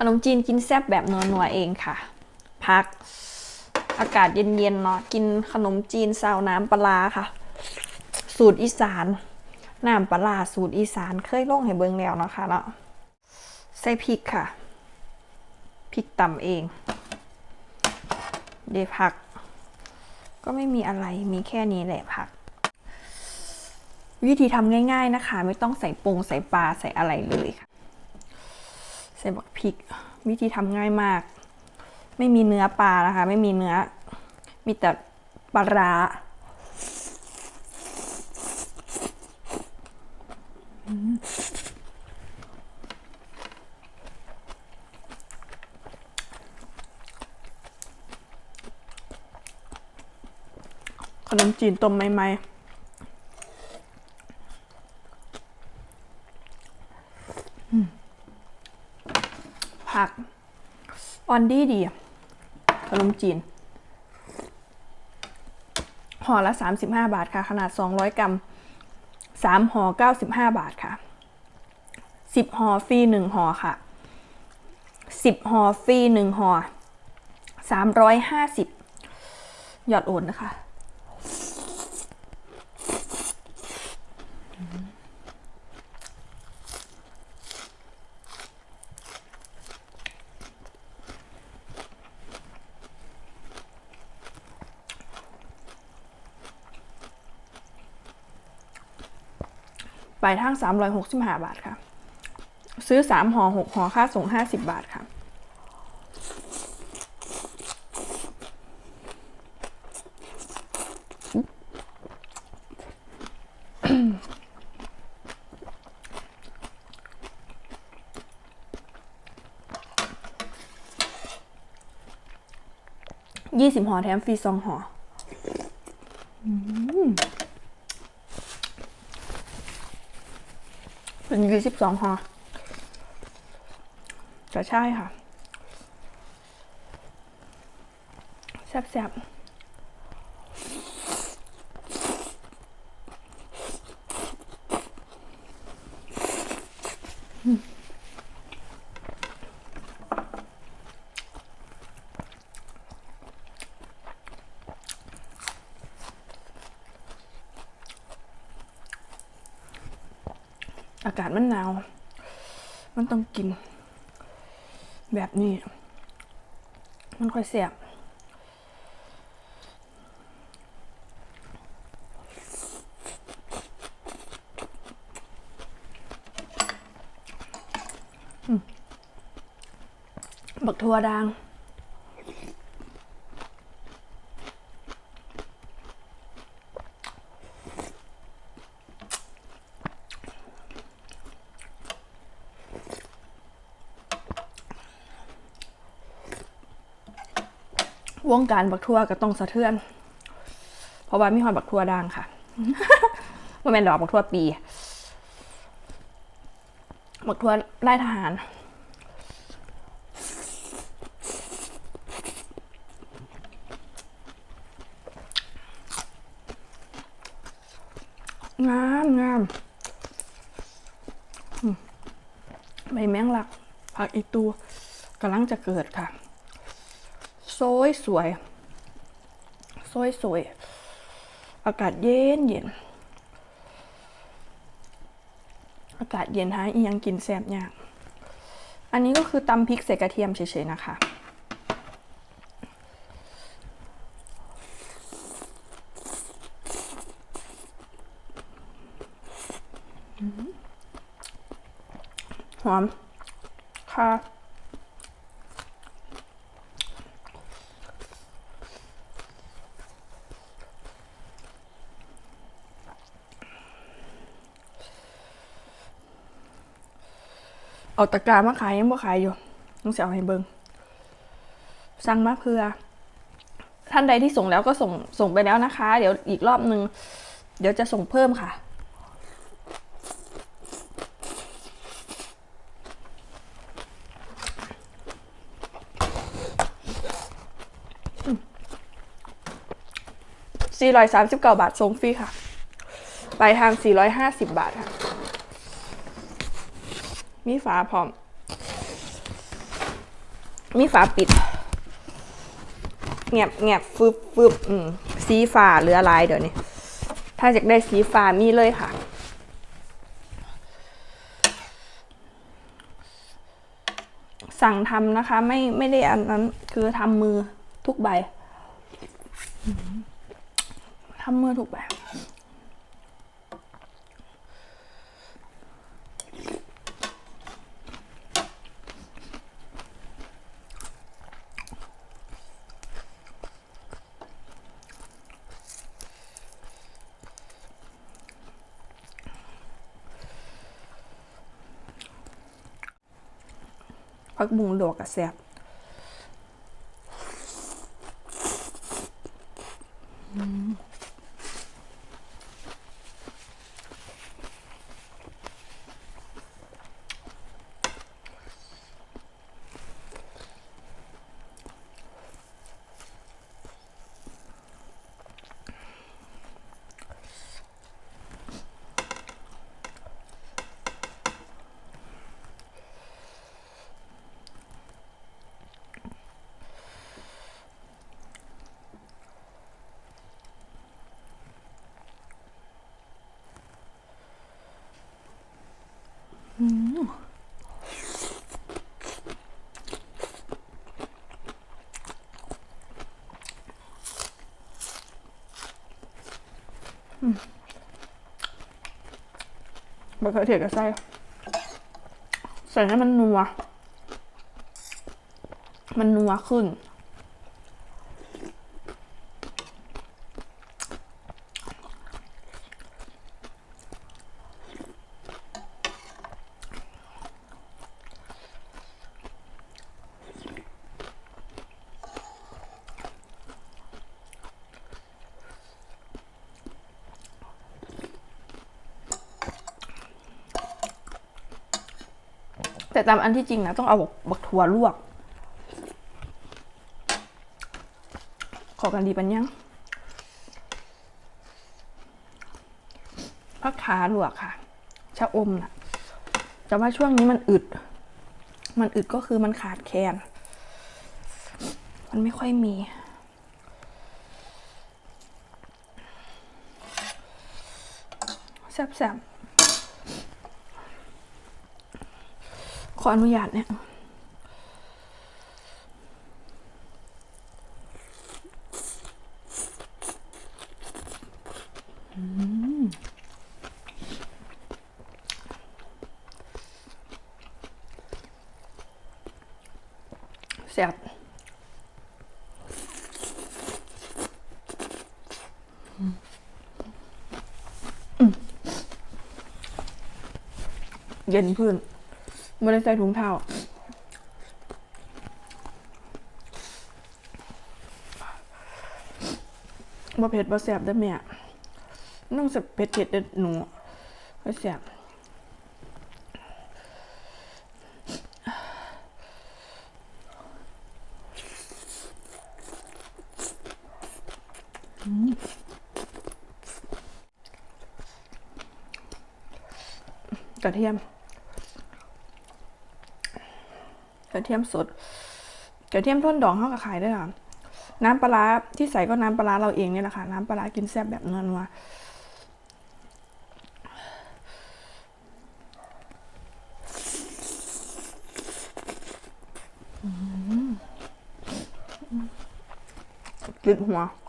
ขนมจีนกินแซ่บแบบนัวๆเองค่ะ พัก อากาศเย็นๆเนาะกินขนมจีนซาวน้ำปลาค่ะ สูตรอีสานน้ำปลาสูตรอีสานเคยลงให้เบิ่งแล้วนะคะเนาะใส่พริกค่ะพริกตำเอง เดยวผัก ก็ไม่มีอะไรมีแค่นี้แหละผัก วิธีทำง่ายๆนะคะ ไม่ต้องใส่ปรุงใส่ปลาใส่อะไรเลยค่ะ ใส่บักพริก วิธีทำง่ายมาก ไม่มีเนื้อปลานะคะ ไม่มีเนื้อ มีแต่ปลาร้าขนมจีนต้มใหม่ๆอืมผัก อนดีดีขนมจีนห่อละ 35 บาทค่ะ ขนาด 200 กรัม3ห่อ95 บาทค่ะ 10ห่อฟรี1ห่อค่ะ 10ห่อฟรี1ห่อ350 หยอดโอนนะคะ ปลายทาง 365 บาทค่ะ ซื้อ 3ห่อ6ห่อค่าส่ง 50 บาทค่ะ ยี่สิบห่อแถมฟรีสองห่ออืม เป็นยี่สิบสองห่อจะใช่ค่ะแซ่บๆ อากาศมันหนาว มันต้องกิน แบบนี้ มันค่อยแซ่บบักทัวดาง วงการบักทัวก็ต้องสะเทือน เพราะว่ามีหอนบักทัวดังค่ะว่าแมนดอกบักทัวปี บักทัวไล่ทหารงามงามอืมใบแมงลักผักอีตูกำลังจะเกิดค่ะ สวยสวยสวยสวยอากาศเย็นเย็นอากาศเย็นฮะอียังกินแซ่บยากอันนี้ก็คือตำพริกใส่กระเทียมเฉยๆนะคะหอมค่ะ เอาตะกร้ามาขายยังบ่ขายอยู่ต้องเสียเอาให้เบิงสั่งมาเพื่อ ท่านใดที่ส่งแล้วก็ส่งส่งไปแล้วนะคะ เดี๋ยวอีกรอบนึง เดี๋ยวจะส่งเพิ่มค่ะ 439 บาทส่งฟรีค่ะไปทาง 450 บาทค่ะ มีฝาพร้อม มีฝาปิดแงบแงบฟึบฟึบอืมสีฟ้าเหลือลายเดี๋ยวนี้ ถ้าอยากได้สีฟ้ามีเลยค่ะสั่งทำนะคะ ไม่ไม่ได้อันนั้นคือทำมือทุกใบทำมือทุกใบ พักบุ มะเขือเทศกับไส้ใส่ให้มันนัว มันนัวขึ้น แต่ตามอันที่จริงนะต้องเอาบักถั่วลวก ขอกันดีปัญญังพักขาลวกค่ะ ชะอมนะแต่ว่าช่วงนี้มันอึด มันอึดก็คือมันขาดแคลน มันไม่ค่อยมี แซ่บๆ ขออนุญาตเนี่ย แซ่บเย็นพื้น ไม่ได้ใส่ถุงเท้าบ่เผ็ดบ่แสบได้แม่น้องสับเผ็ดเผ็ดเด็ดหนูบ่แสบกระเทียม ก ระเทียมสด กระเทียมท่นดองเขาก็ขายได้วยค่ะ น้ำปลาที่ใส่ก็น้ำปลาเราเองเนี่ยแหละค่ะ น้ำปลากินแซ่บแบบนัวๆอืมก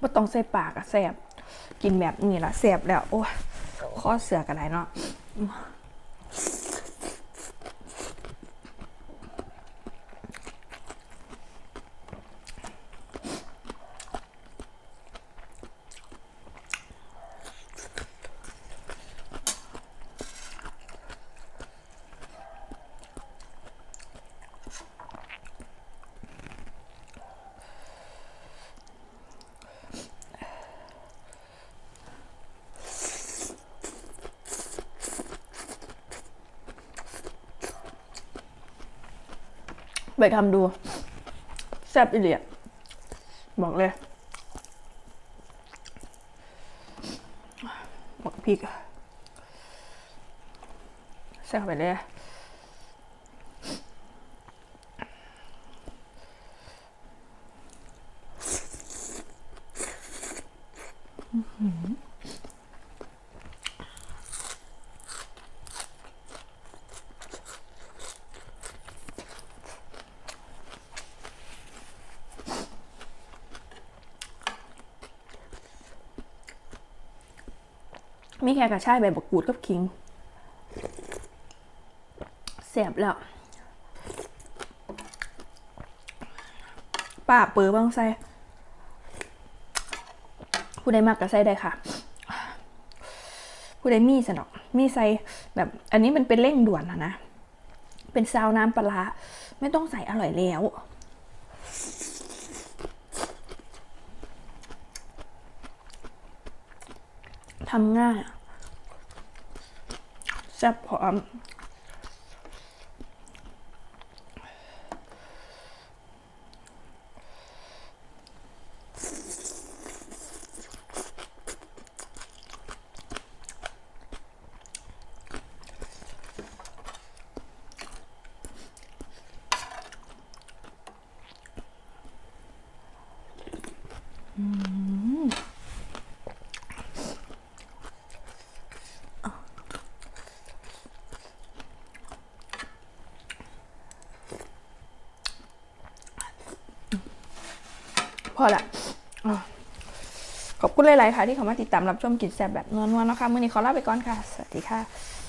บ่ต้องใส่ปากอะแสบกินแบบนี้ละแสบแล้ว โอ้ยข้อเสือกันไรเนาะ ไปทำดู แซ่บอีเลียบอกเลยบอกพริกแซ่บไปเลย มีแค่กระชายใบบักกูดกับขิงแสบแล้วป้าเปือบ้างใส่ผู้ใดมากก็ใส่ได้ค่ะ ผู้ใดมีสนอก มีใส่แบบ อันนี้มันเป็นเร่งด่วนนะนะ เป็นซาวน้ำปลาไม่ต้องใส่อร่อยแล้ว ทำง่ายอะแซ่บพร้อม อละอขอบคุณหลาย ๆ ค่ะ ที่เข้ามาติดตามรับชมกินแสบแบบนวลๆนะคะมื้อนี้ขอลาไปก่อนค่ะ สวัสดีค่ะ